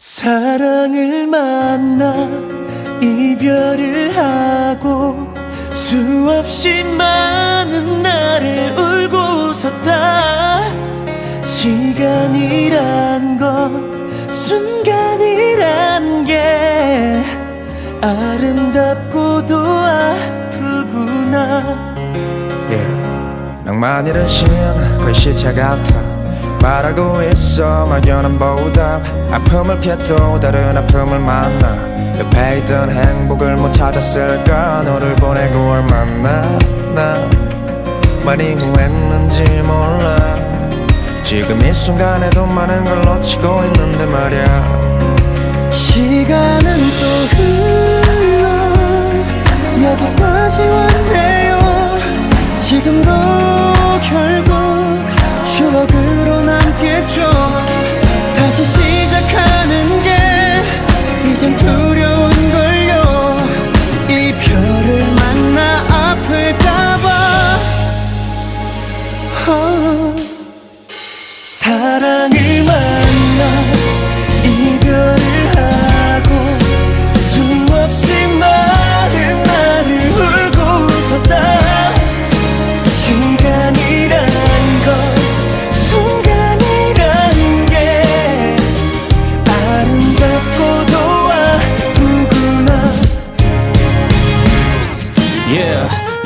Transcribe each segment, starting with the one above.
사랑을 만나 이별을 하고 수없이 많은 날을 울고 웃었다 시간이란 건 순간이란 게 아름답고도 아프구나 yeah. 낭만이란 신 글씨체 같아 말하고 있어. 막연한 보답. 아픔을 피해도 다른 아픔을 만나. 옆에 있던 행복을 못 찾았을까? 너를 보내고 얼마나 나 많이 후회했는지 몰라. 지금 이 순간에도 많은 걸 놓치고 있는데 말야. 시간은 또 흘러. 여기까지 왔네요. 지금도 결국 추억으 로남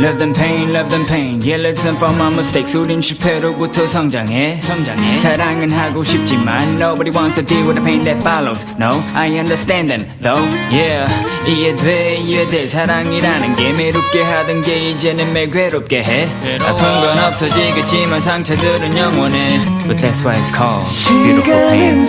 love them pain, love them pain. Yeah, lesson from my mistakes. 우린 실패로부터 성장해, 성장해. 사랑은 하고 싶지만 nobody wants to deal with the pain that follows. No, I understand them, though. Yeah, 이해돼, 이해돼. 사랑이라는 게 매롭게 하던 게 이제는 매일 괴롭게 해. 아픈 건 없어지겠지만 상처들은 영원해. But that's why it's called beautiful pain.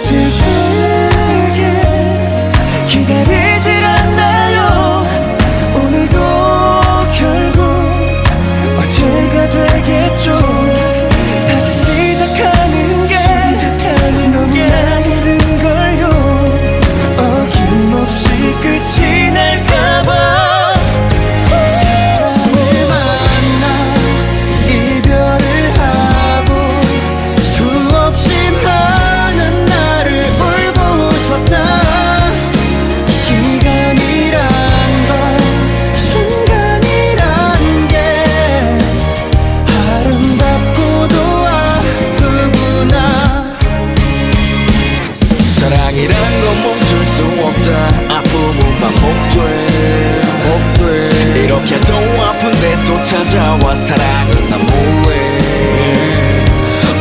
또 아픈데 또 찾아와 사랑은 너무해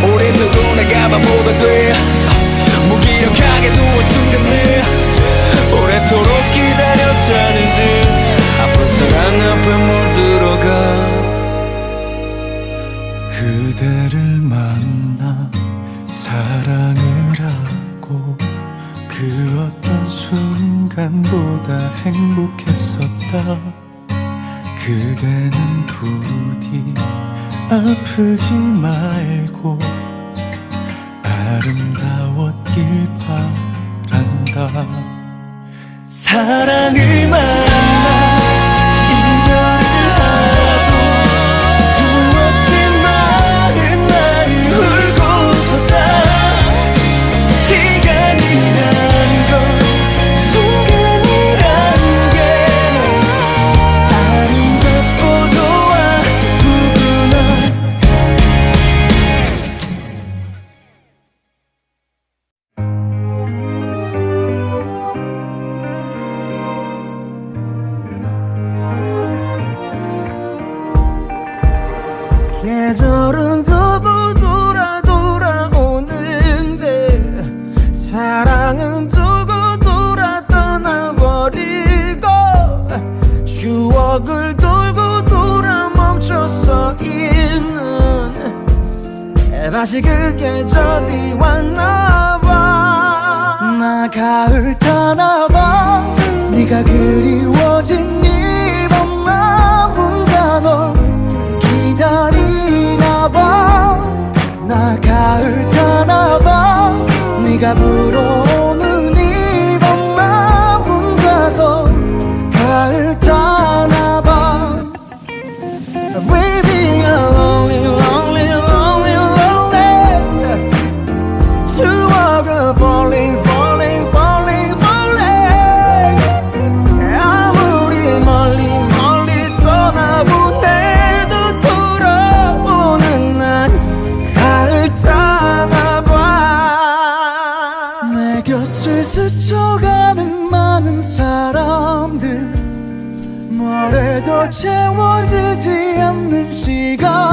우린 누구나 가봐보다 돼. 무기력하게 누운 순간에. 오래도록 기다렸다는 듯. 아픈 사랑 앞에 물들어가. 그대를 만나 사랑을 하고 그 어떤 순간보다 행복했었다 그대는 부디 아프지 말고 아름다웠길 바란다. 사랑을 만 다시 그 계절이 왔나봐. 나 가을 타나봐. 네가 그리워진 이 채워지지 않는 시간